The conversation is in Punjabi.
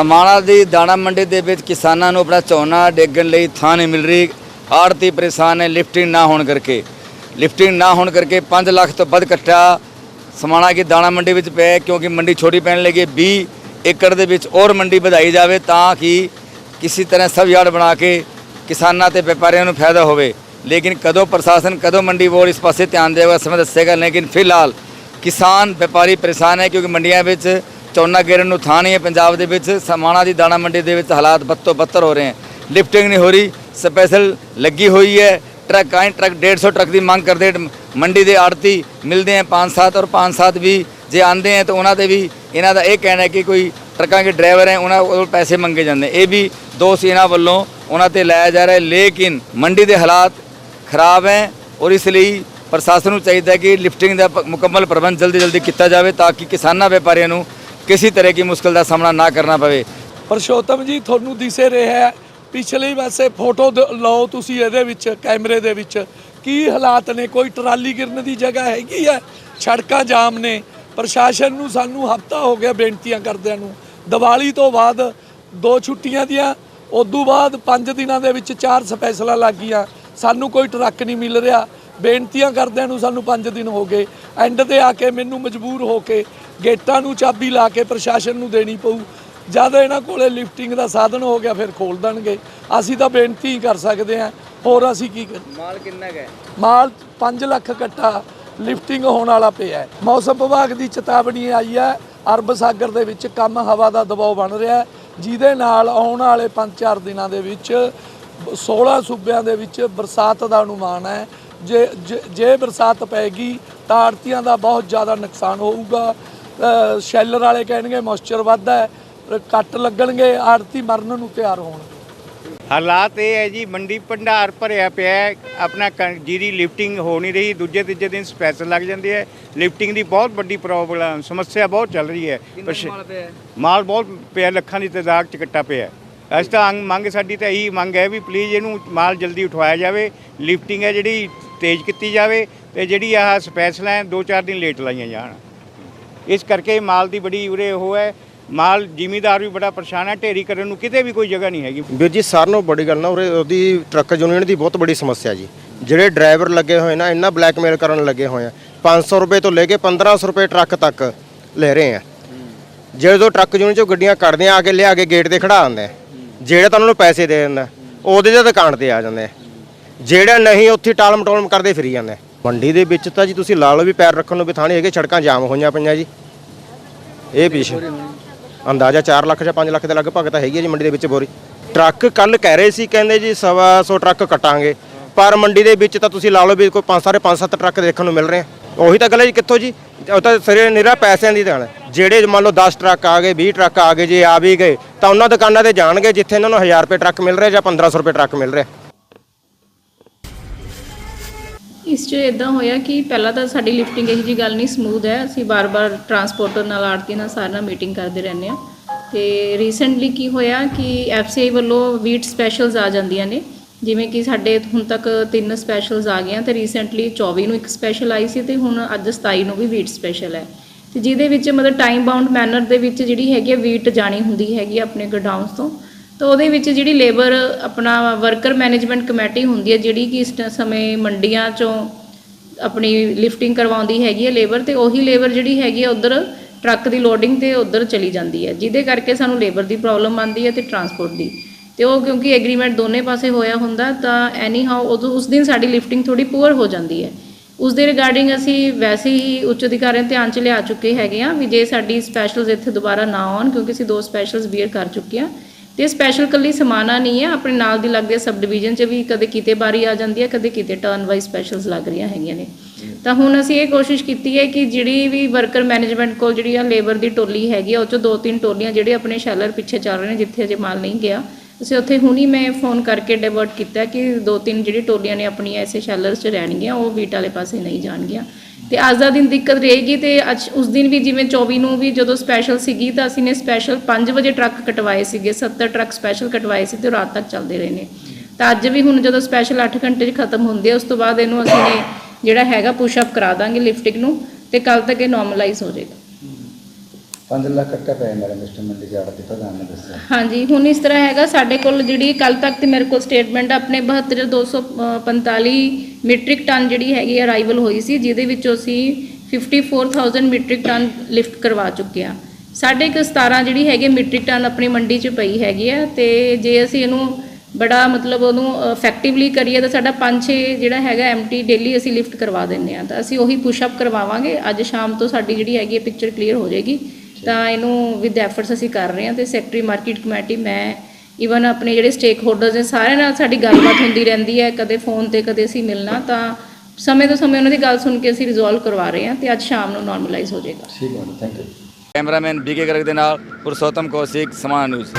ਸਮਾਣਾ ਦੀ ਦਾਣਾ ਮੰਡੀ ਦੇ ਵਿੱਚ ਕਿਸਾਨਾਂ ਨੂੰ ਆਪਣਾ ਝੋਨਾ ਡੇਗਣ ਲਈ ਥਾਂ ਨਹੀਂ ਮਿਲ ਰਹੀ। ਆੜਤੀ ਪਰੇਸ਼ਾਨ ਹੈ ਲਿਫਟਿੰਗ ਨਾ ਹੋਣ ਕਰਕੇ। ਲਿਫਟਿੰਗ ਨਾ ਹੋਣ ਕਰਕੇ 5 ਲੱਖ ਤੋਂ ਵੱਧ ਕੱਟਾ ਸਮਾਣਾ ਦੀ ਦਾਣਾ ਮੰਡੀ ਵਿੱਚ ਪਿਆ ਕਿਉਂਕਿ ਮੰਡੀ ਛੋਟੀ ਪੈਣ ਲੱਗੀ ਹੈ। 20 ਏਕੜ ਦੇ ਵਿੱਚ ਹੋਰ ਮੰਡੀ ਵਧਾਈ ਜਾਵੇ ਤਾਂ ਕਿ ਕਿਸੇ ਤਰ੍ਹਾਂ ਸਭ ਯਾਰਡ ਬਣਾ ਕੇ ਕਿਸਾਨਾਂ ਤੇ ਵਪਾਰੀਆਂ ਨੂੰ ਫਾਇਦਾ ਹੋਵੇ। ਲੇਕਿਨ ਕਦੋਂ ਪ੍ਰਸ਼ਾਸਨ, ਕਦੋਂ ਮੰਡੀ ਬੋਰਡ ਇਸ ਪਾਸੇ ਧਿਆਨ ਦੇਵੇਗਾ, ਸਮੇਂ ਦੱਸੇਗਾ। ਲੇਕਿਨ ਫਿਲਹਾਲ ਕਿਸਾਨ, ਵਪਾਰੀ ਪਰੇਸ਼ਾਨ ਹੈ ਕਿਉਂਕਿ ਮੰਡੀਆਂ ਵਿੱਚ ਝੋਨਾ ਗੇਰਨ ਨੂੰ ਥਾਂ ਨਹੀਂ ਹੈ। ਪੰਜਾਬ ਦੇ ਵਿੱਚ ਸਮਾਣਾ ਦੀ ਦਾਣਾ ਮੰਡੀ ਦੇ ਵਿੱਚ ਹਾਲਾਤ ਬੱਤੋ ਬੱਤਰ ਹੋ ਰਹੇ ਹਨ ਲਿਫਟਿੰਗ ਨਹੀਂ ਹੋ ਰਹੀ। ਸਪੈਸ਼ਲ ਲੱਗੀ ਹੋਈ ਹੈ। ਟਰੱਕ ਆਏ, ਟਰੱਕ 150 ਟਰੱਕ ਦੀ ਮੰਗ ਕਰਦੇ ਮੰਡੀ ਦੇ ਆੜਤੀ ਮਿਲਦੇ ਹੈ 5-7 ਔਰ 5-7 ਵੀ ਜੇ ਆਂਦੇ ਹੈ ਤਾਂ ਉਹਨਾਂ ਦੇ ਵੀ ਇਹਨਾਂ ਦਾ ਇਹ ਕਹਿਣਾ ਹੈ ਕਿ ਕੋਈ ਟਰੱਕਾਂ ਦੇ ਡਰਾਈਵਰ ਹੈ, ਉਹਨਾਂ ਕੋਲ ਪੈਸੇ ਮੰਗੇ ਜਾਂਦੇ ਇਹ ਵੀ ਦੋਸ਼ ਇਹਨਾਂ ਵੱਲੋਂ ਉਹਨਾਂ ਤੇ ਲਾਇਆ ਜਾ ਰਿਹਾ ਹੈ। ਲੇਕਿਨ ਮੰਡੀ ਦੇ ਹਾਲਾਤ ਖਰਾਬ ਹੈ ਔਰ ਇਸ ਲਈ ਪ੍ਰਸ਼ਾਸਨ ਨੂੰ ਚਾਹੀਦਾ ਹੈ ਕਿ ਲਿਫਟਿੰਗ ਦਾ ਪ- ਮੁਕੰਮਲ ਪ੍ਰਬੰਧ ਜਲਦੀ ਜਲਦੀ ਕੀਤਾ ਜਾਵੇ ਤਾਂ ਕਿ ਕਿਸਾਨਾਂ ਵਪਾਰੀਆਂ ਨੂੰ ਕਿਸੇ ਤਰ੍ਹਾਂ ਦੀ ਮੁਸ਼ਕਲ ਦਾ ਸਾਹਮਣਾ ਨਾ ਕਰਨਾ ਪਵੇ। ਪਰਸ਼ੋਤਮ ਜੀ, ਤੁਹਾਨੂੰ ਦਿਸੇ ਰਿਹਾ ਹੈ। ਪਿਛਲੇ ਪਾਸੇ ਫੋਟੋ ਦ- ਲਓ ਤੁਸੀਂ ਇਹਦੇ ਵਿੱਚ, ਕੈਮਰੇ ਦੇ ਵਿੱਚ। ਕੀ ਹਾਲਾਤ ਨੇ? ਕੋਈ ਟਰਾਲੀ ਗਿਰਨ ਦੀ ਜਗ੍ਹਾ ਹੈਗੀ ਹੈ? ਸੜਕਾਂ ਜਾਮ ਨੇ। ਪ੍ਰਸ਼ਾਸਨ ਨੂੰ ਸਾਨੂੰ ਹਫਤਾ ਹੋ ਗਿਆ ਬੇਨਤੀਆਂ ਕਰਦਿਆਂ ਨੂੰ। ਦੀਵਾਲੀ ਤੋਂ ਬਾਅਦ ਦੋ ਛੁੱਟੀਆਂ ਦੀਆਂ, ਉਦੋਂ ਬਾਅਦ 5 ਦਿਨਾਂ ਦੇ ਵਿੱਚ ਚਾਰ ਸਪੈਸ਼ਲਾਂ ਲੱਗੀਆਂ। ਸਾਨੂੰ ਕੋਈ ਟਰੱਕ ਨਹੀਂ ਮਿਲ ਰਿਹਾ। ਬੇਨਤੀਆਂ ਕਰਦਿਆਂ ਨੂੰ ਸਾਨੂੰ 5 ਦਿਨ ਹੋ ਗਏ। ਐਂਡ ਤੇ ਆ ਕੇ ਮੈਨੂੰ ਮਜਬੂਰ ਹੋ ਕੇ ਗੇਟਾਂ ਨੂੰ ਚਾਬੀ ਲਾ ਕੇ ਪ੍ਰਸ਼ਾਸਨ ਨੂੰ ਦੇਣੀ ਪਊ। ਜਦ ਇਹਨਾਂ ਕੋਲੇ ਲਿਫਟਿੰਗ ਦਾ ਸਾਧਨ ਹੋ ਗਿਆ ਫਿਰ ਖੋਲ ਦੇਣਗੇ। ਅਸੀਂ ਤਾਂ ਬੇਨਤੀ ਹੀ ਕਰ ਸਕਦੇ ਹਾਂ ਹੋਰ ਅਸੀਂ ਕੀ ਕਰ ਮਾਲ ਕਿੰਨਾ ਹੈ? ਮਾਲ 5 ਲੱਖ ਕੱਟਾ ਲਿਫਟਿੰਗ ਹੋਣ ਵਾਲਾ ਪਿਆ ਹੈ। ਮੌਸਮ ਵਿਭਾਗ ਦੀ ਚੇਤਾਵਨੀ ਆਈ ਹੈ ਅਰਬ ਸਾਗਰ ਦੇ ਵਿੱਚ ਕੰਮ ਹਵਾ ਦਾ ਦਬਾਅ ਬਣ ਰਿਹਾ ਹੈ ਜਿਹਦੇ ਨਾਲ ਆਉਣ ਵਾਲੇ 5-4 ਦਿਨਾਂ ਦੇ ਵਿੱਚ 16 ਸੂਬਿਆਂ ਦੇ ਵਿੱਚ ਬਰਸਾਤ ਦਾ ਅਨੁਮਾਨ ਹੈ। ਜੇ ਜੇ- ਬਰਸਾਤ ਪੈਗੀ ਤਾਂ ਆੜਤੀਆਂ ਦਾ ਬਹੁਤ ਜ਼ਿਆਦਾ ਨੁਕਸਾਨ ਹੋਊਗਾ। ਸ਼ੈਲਰ ਵਾਲੇ ਕਹਿਣਗੇ ਮੋਇਸਚਰ ਵੱਧਦਾ ਹੈ ਕੱਟ ਲੱਗਣਗੇ ਆੜਤੀ ਮਰਨ ਨੂੰ ਤਿਆਰ ਹੋਣ ਹਾਲਾਤ ਇਹ ਹੈ ਜੀ ਮੰਡੀ ਭੰਡਾਰ ਭਰਿਆ ਪਿਆ ਹੈ ਆਪਣਾ ਜੀਰੀ ਲਿਫਟਿੰਗ ਹੋ ਨਹੀਂ ਰਹੀ ਦੂਜੇ ਤੀਜੇ ਦਿਨ ਸਪੈਸ਼ਲ ਲੱਗ ਜਾਂਦੀ ਹੈ। ਲਿਫਟਿੰਗ ਦੀ ਬਹੁਤ ਵੱਡੀ ਪ੍ਰੋਬਲਮ ਸਮੱਸਿਆ ਬਹੁਤ ਚੱਲ ਰਹੀ ਹੈ। ਮਾਲ ਬਹੁਤ ਪਿਆ ਲੱਖਾਂ ਦੀ ਤਾਦਾਦ ਚ ਕੱਟਾ ਪਿਆ ਹੈ। ਅਸੀਂ ਤਾਂ ਅੰਗ- ਮੰਗ ਸਾਡੀ ਤਾਂ ਇਹੀ ਮੰਗ ਹੈ ਵੀ ਪਲੀਜ਼ ਇਹਨੂੰ ਮਾਲ ਜਲਦੀ ਉਠਵਾਇਆ ਜਾਵੇ। ਲਿਫਟਿੰਗ ਹੈ ਜਿਹੜੀ ਤੇਜ਼ ਕੀਤੀ ਜਾਵੇ ਤੇ ਜਿਹੜੀ ਆਹ ਸਪੈਸ਼ਲ ਹੈ ਦੋ ਚਾਰ ਦਿਨ ਲੇਟ ਲਾਈਆਂ ਜਾਣ। ਇਸ ਕਰਕੇ ਮਾਲ ਦੀ ਬੜੀ ਉਰੇ ਉਹ ਹੈ, ਮਾਲ ਜ਼ਿਮੀਦਾਰ ਵੀ ਬੜਾ ਪਰੇਸ਼ਾਨ ਹੈ, ਢੇਰੀ ਕਰਨ ਨੂੰ ਕਿਤੇ ਵੀ ਕੋਈ ਜਗ੍ਹਾ ਨਹੀਂ ਹੈਗੀ। ਵੀਰ ਜੀ ਸਾਰਿਆਂ ਨਾਲੋਂ ਬੜੀ ਗੱਲ ਨਾ, ਉਰੇ ਉਹਦੀ ਟਰੱਕ ਯੂਨੀਅਨ ਦੀ ਬਹੁਤ ਬੜੀ ਸਮੱਸਿਆ ਜੀ। ਜਿਹੜੇ ਡਰਾਈਵਰ ਲੱਗੇ ਹੋਏ ਨਾ, ਇੰਨਾ ਬਲੈਕਮੇਲ ਕਰਨ ਲੱਗੇ ਹੋਏ ਆ। 500 ਰੁਪਏ ਤੋਂ ਲੈ ਕੇ 1500 ਰੁਪਏ ਟਰੱਕ ਤੱਕ ਲੈ ਰਹੇ ਆ। ਜਦੋਂ ਟਰੱਕ ਯੂਨੀਅਨ ਚੋਂ ਗੱਡੀਆਂ ਕੱਢਦੇ ਆ ਕੇ ਲਿਆ ਕੇ ਗੇਟ ਤੇ ਖੜਾ ਦਿੰਦੇ ਜਿਹੜਾ ਤਾਂ ਉਹਨਾਂ ਨੂੰ ਪੈਸੇ ਦੇ ਦਿੰਦਾ ਉਹਦੇ ਦੇ ਦੁਕਾਨ ਤੇ ਆ ਜਾਂਦੇ ਆ। ਜਿਹੜਾ ਨਹੀਂ, ਉੱਥੇ ਟਾਲਮ ਟੋਲਮ ਕਰਦੇ ਫਿਰੀ ਜਾਂਦੇ ਮੰਡੀ ਦੇ ਵਿੱਚ ਤਾਂ ਜੀ ਤੁਸੀਂ ਲਾ ਲਓ ਵੀ ਪੈਰ ਰੱਖਣ ਨੂੰ ਵੀ ਥਾਂ ਹੈਗੇ, ਸੜਕਾਂ ਜਾਮ ਹੋਈਆਂ ਪਈਆਂ ਜੀ। ਇਹ ਪਿੱਛੇ ਅੰਦਾਜ਼ਾ 4 ਲੱਖ ਜਾਂ 5 ਲੱਖ ਦੇ ਲਗਭਗ ਤਾਂ ਹੈਗੀ ਹੈ ਜੀ ਮੰਡੀ ਦੇ ਵਿੱਚ ਬੋਰੀ। ਟਰੱਕ ਕੱਲ ਕਹਿ ਰਹੇ ਸੀ, ਕਹਿੰਦੇ ਜੀ ਸਵਾ ਸੌ ਟਰੱਕ ਕਟਾਂਗੇ। ਪਰ ਮੰਡੀ ਦੇ ਵਿੱਚ ਤਾਂ ਤੁਸੀਂ ਲਾ ਲਓ ਵੀ ਕੋਈ ਪੰਜ ਸਾਰੇ 5-7 ਟਰੱਕ ਦੇਖਣ ਨੂੰ ਮਿਲ ਰਹੇ ਆ। ਉਹੀ ਤਾਂ ਗੱਲ ਹੈ ਜੀ, ਕਿੱਥੋਂ ਜੀ? ਉਹ ਤਾਂ ਸਿਰੇ ਨਿਰਾ ਪੈਸਿਆਂ ਦੀ ਦੁਕਾਨ ਜਿਹੜੇ ਮੰਨ ਲਓ 10 ਟਰੱਕ ਆ ਗਏ 20 ਟਰੱਕ ਆ ਗਏ, ਜੇ ਆ ਵੀ ਗਏ, ਤਾਂ ਉਹਨਾਂ ਦੁਕਾਨਾਂ ਤੇ ਜਾਣਗੇ ਜਿੱਥੇ ਇਹਨਾਂ ਨੂੰ 1000 ਰੁਪਏ ਟਰੱਕ ਮਿਲ ਰਿਹਾ ਜਾਂ 1500 ਰੁਪਏ ਟਰੱਕ ਮਿਲ ਰਿਹਾ। ਇਸ 'ਚ ਇਦਾਂ ਹੋਇਆ ਕਿ ਪਹਿਲਾਂ ਤਾਂ ਸਾਡੀ ਲਿਫਟਿੰਗ ਇਹੋ ਜੀ ਗੱਲ ਨਹੀਂ ਸਮੂਥ ਹੈ। ਅਸੀਂ ਬਾਰ-ਬਾਰ ਟਰਾਂਸਪੋਰਟਰ ਨਾਲ ਆੜਤੀ ਨਾਲ ਸਾਰਿਆਂ ਨਾਲ ਮੀਟਿੰਗ ਕਰਦੇ ਰਹਿੰਦੇ ਆ ਤੇ ਰੀਸੈਂਟਲੀ ਕੀ ਹੋਇਆ ਕਿ ਐਫਸੀਆਈ ਵੱਲੋਂ ਵੀਟ ਸਪੈਸ਼ਲਸ ਆ ਜਾਂਦੀਆਂ ਨੇ। ਜਿਵੇਂ ਕਿ ਸਾਡੇ ਹੁਣ ਤੱਕ ਤਿੰਨ ਸਪੈਸ਼ਲਸ ਆ ਗਈਆਂ ਤੇ ਰੀਸੈਂਟਲੀ 24 ਨੂੰ ਇੱਕ ਸਪੈਸ਼ਲ ਆਈ ਸੀ ਤੇ ਹੁਣ ਅੱਜ 27 ਨੂੰ ਵੀ ਵੀਟ ਸਪੈਸ਼ਲ ਹੈ। ਤੇ ਜਿਹਦੇ ਵਿੱਚ ਮਤਲਬ ਟਾਈਮ ਬਾਉਂਡ ਮੈਨਰ ਦੇ ਵਿੱਚ ਜਿਹੜੀ ਹੈਗੀ ਆ ਵੀਟ ਜਾਣੀ ਹੁੰਦੀ ਹੈਗੀ ਆ ਆਪਣੇ ਗੋਡਾਊਨਸ ਤੋਂ। ਤਾਂ ਉਹਦੇ ਵਿੱਚ ਜਿਹੜੀ ਲੇਬਰ ਆਪਣਾ ਵਰਕਰ ਮੈਨੇਜਮੈਂਟ ਕਮੇਟੀ ਹੁੰਦੀ ਹੈ, ਜਿਹੜੀ ਕਿ ਇਸ ਟ- ਸਮੇਂ ਮੰਡੀਆਂ ਚੋਂ ਆਪਣੀ ਲਿਫਟਿੰਗ ਕਰਵਾਉਂਦੀ ਹੈਗੀ ਹੈ ਲੇਬਰ ਤੇ ਉਹੀ ਲੇਬਰ ਜਿਹੜੀ ਹੈਗੀ ਹੈ ਉਧਰ ਟਰੱਕ ਦੀ ਲੋਡਿੰਗ ਤੇ ਉਧਰ ਚਲੀ ਜਾਂਦੀ ਹੈ, ਜਿਹਦੇ ਕਰਕੇ ਸਾਨੂੰ ਲੇਬਰ ਦੀ ਪ੍ਰੋਬਲਮ ਆਉਂਦੀ ਹੈ ਤੇ ਟਰਾਂਸਪੋਰਟ ਦੀ। ਤੇ ਉਹ ਕਿਉਂਕਿ ਐਗਰੀਮੈਂਟ ਦੋਨੇ ਪਾਸੇ ਹੋਇਆ ਹੁੰਦਾ, ਤਾਂ ਐਨੀ ਹਾਊ ਉਸ ਦਿਨ ਸਾਡੀ ਲਿਫਟਿੰਗ ਥੋੜੀ ਪੂਅਰ ਹੋ ਜਾਂਦੀ ਹੈ। ਉਸ ਦੇ ਰਿਗਾਰਡਿੰਗ ਅਸੀਂ ਵੈਸੇ ਹੀ ਉੱਚ ਅਧਿਕਾਰੀਆਂ ਧਿਆਨ 'ਚ ਲਿਆ ਚੁੱਕੇ ਹੈਗੇ ਆ ਵੀ ਜੇ ਸਾਡੀ ਸਪੈਸ਼ਲਸ ਇੱਥੇ ਦੁਬਾਰਾ ਨਾ ਆਉਣ, ਕਿਉਂਕਿ ਅਸੀਂ ਦੋ ਸਪੈਸ਼ਲਸ ਬੀਅਰ ਕਰ ਚੁੱਕੇ ਆ ਤੇ ਸਪੈਸ਼ਲ ਕੱਲੀ ਸਮਾਨਾ ਨਹੀਂ ਹੈ, ਆਪਣੇ ਨਾਲ ਦੀ ਲੱਗਦੇ ਸਬ ਡਿਵੀਜ਼ਨ 'ਚ ਵੀ ਕਦੇ ਕਿਤੇ ਬਾਰੀ ਆ ਜਾਂਦੀ ਹੈ, ਕਦੇ ਕਿਤੇ ਟਰਨ ਵਾਈਜ਼ ਸਪੈਸ਼ਲਸ ਲੱਗ ਰਹੀਆਂ ਹੈਗੀਆਂ ਨੇ। ਤਾਂ ਹੁਣ ਅਸੀਂ ਇਹ ਕੋਸ਼ਿਸ਼ ਕੀਤੀ ਹੈ ਕਿ ਜਿਹੜੀ ਵੀ ਵਰਕਰ ਮੈਨੇਜਮੈਂਟ ਕੋਲ ਜਿਹੜੀ ਆ ਲੇਬਰ ਦੀ ਟੋਲੀ ਹੈਗੀ ਆ, ਉਹ 'ਚੋਂ ਦੋ ਤਿੰਨ ਟੋਲੀਆਂ ਜਿਹੜੇ ਆਪਣੇ ਸ਼ੈਲਰ ਪਿੱਛੇ ਚੱਲ ਰਹੇ ਨੇ, ਜਿੱਥੇ ਅਜੇ ਮਾਲ ਨਹੀਂ ਗਿਆ। ਅਸੀਂ ਉੱਥੇ ਹੁਣੀ ਮੈਂ ਫੋਨ ਕਰਕੇ ਡਿਵਰਟ ਕੀਤਾ ਕਿ ਦੋ ਤਿੰਨ ਜਿਹੜੀ ਟੋਲੀਆਂ ਨੇ ਆਪਣੀਆਂ ਐਸੇ ਸ਼ੈਲਰਸ 'ਚ ਰਹਿਣਗੀਆਂ, ਉਹ ਵੀਟ ਵਾਲੇ ਪਾਸੇ ਨਹੀਂ ਜਾਣਗੀਆਂ। ਤੇ ਅੱਜ ਦਾ ਦਿਨ ਦਿੱਕਤ ਰਹੇਗੀ ਤੇ ਅੱਜ ਉਸ ਦਿਨ ਵੀ ਜਿਵੇਂ 24 ਨੂੰ ਵੀ ਜਦੋਂ ਸਪੈਸ਼ਲ ਸੀਗੀ ਤਾਂ ਅਸੀਂ ਨੇ ਸਪੈਸ਼ਲ 5 ਵਜੇ ਟਰੱਕ ਕਟਵਾਏ ਸੀਗੇ 70 ਟਰੱਕ ਸਪੈਸ਼ਲ ਕਟਵਾਏ ਸੀ ਤੇ ਉਹ ਰਾਤ ਤੱਕ ਚੱਲਦੇ ਰਹੇ ਨੇ। ਤਾਂ ਅੱਜ ਵੀ ਹੁਣ ਜਦੋਂ ਸਪੈਸ਼ਲ 8 ਘੰਟੇ 'ਚ ਖਤਮ ਹੁੰਦੇ ਆ, ਉਸ ਤੋਂ ਬਾਅਦ ਇਹਨੂੰ ਅਸੀਂ ਨੇ ਜਿਹੜਾ ਹੈਗਾ ਪੁਸ਼ ਅਪ ਕਰਾ ਦਾਂਗੇ ਲਿਫਟਿੰਗ ਨੂੰ ਤੇ ਕੱਲ ਤੱਕ ਇਹ ਨਾਰਮਲਾਈਜ਼ ਹੋ ਜਾਏਗਾ। 5 ਲੱਖ ਕੱਟਾ ਪਿਆ ਮੈਡਮ ਮਿਸਟਰ ਮੰਡੀ ਦੀ ਆੜਤੀ ਪ੍ਰਧਾਨ ਨੇ ਦੱਸਿਆ। ਹਾਂਜੀ, ਹੁਣ ਇਸ ਤਰ੍ਹਾਂ ਹੈਗਾ, ਸਾਡੇ ਕੋਲ ਜਿਹੜੀ ਕੱਲ ਤੱਕ ਤੇ ਮੇਰੇ ਕੋਲ ਸਟੇਟਮੈਂਟ ਆਪਣੇ 72245 ਮੀਟ੍ਰਿਕ ਟਨ ਜਿਹੜੀ ਹੈਗੀ ਅਰਾਈਵਲ ਹੋਈ ਸੀ, ਜਿਹਦੇ ਵਿੱਚੋਂ ਅਸੀਂ 54000 ਮੀਟ੍ਰਿਕ ਟਨ ਲਿਫਟ ਕਰਵਾ ਚੁੱਕੇ ਆ ਸਾਡੇ ਕੁ 17 ਜਿਹੜੀ ਹੈਗੀ ਮੀਟ੍ਰਿਕ ਟਨ ਆਪਣੀ ਮੰਡੀ 'ਚ ਪਈ ਹੈਗੀ ਆ ਤੇ ਜੇ ਅਸੀਂ ਇਹਨੂੰ ਬੜਾ ਮਤਲਬ ਉਹਨੂੰ ਇਫੈਕਟਿਵਲੀ ਕਰੀਏ ਤਾਂ ਸਾਡਾ 5-6 ਜਿਹੜਾ ਹੈਗਾ ਐਮਟੀ ਡੇਲੀ ਅਸੀਂ ਲਿਫਟ ਕਰਵਾ ਦਿੰਨੇ ਆ ਤਾਂ ਅਸੀਂ ਉਹੀ ਪੁਸ਼ ਅਪ ਕਰਵਾਵਾਂਗੇ। ਅੱਜ ਸ਼ਾਮ ਤੋਂ ਸਾਡੀ ਜਿਹੜੀ ਹੈਗੀ ਹੈ ਪਿਕਚਰ ਕਲੀਅਰ ਹੋ ਜਾਏਗੀ। ਤਾਂ ਇਹਨੂੰ ਵਿਦ ਐਫਰਟਸ ਅਸੀਂ ਕਰ ਰਹੇ ਹਾਂ ਤੇ ਸੈਕਟਰੀ ਮਾਰਕੀਟ ਕਮੇਟੀ ਮੈਂ ਈਵਨ ਆਪਣੇ ਜਿਹੜੇ ਸਟੇਕ ਹੋਲਡਰਸ ਨੇ ਸਾਰਿਆਂ ਨਾਲ ਸਾਡੀ ਗੱਲਬਾਤ ਹੁੰਦੀ ਰਹਿੰਦੀ ਹੈ ਕਦੇ ਫੋਨ ਤੇ ਕਦੇ ਅਸੀਂ ਮਿਲਣਾ ਤਾਂ ਸਮੇਂ ਤੋਂ ਸਮੇਂ ਉਹਨਾਂ ਦੀ ਗੱਲ ਸੁਣ ਕੇ ਅਸੀਂ ਰਿਜ਼ੋਲਵ ਕਰਵਾ ਰਹੇ ਹਾਂ ਤੇ ਅੱਜ ਸ਼ਾਮ ਨੂੰ ਨਾਰਮਲਾਈਜ਼ ਹੋ ਜਾਏਗਾ। ਠੀਕ ਹੈ thank you cameraman BK Garg ਦੇ ਨਾਲ ਪੁਰਸ਼ੋਤਮ ਕੌਸ਼ਿਕ ਸਮਾਨ ਨਿਊਜ਼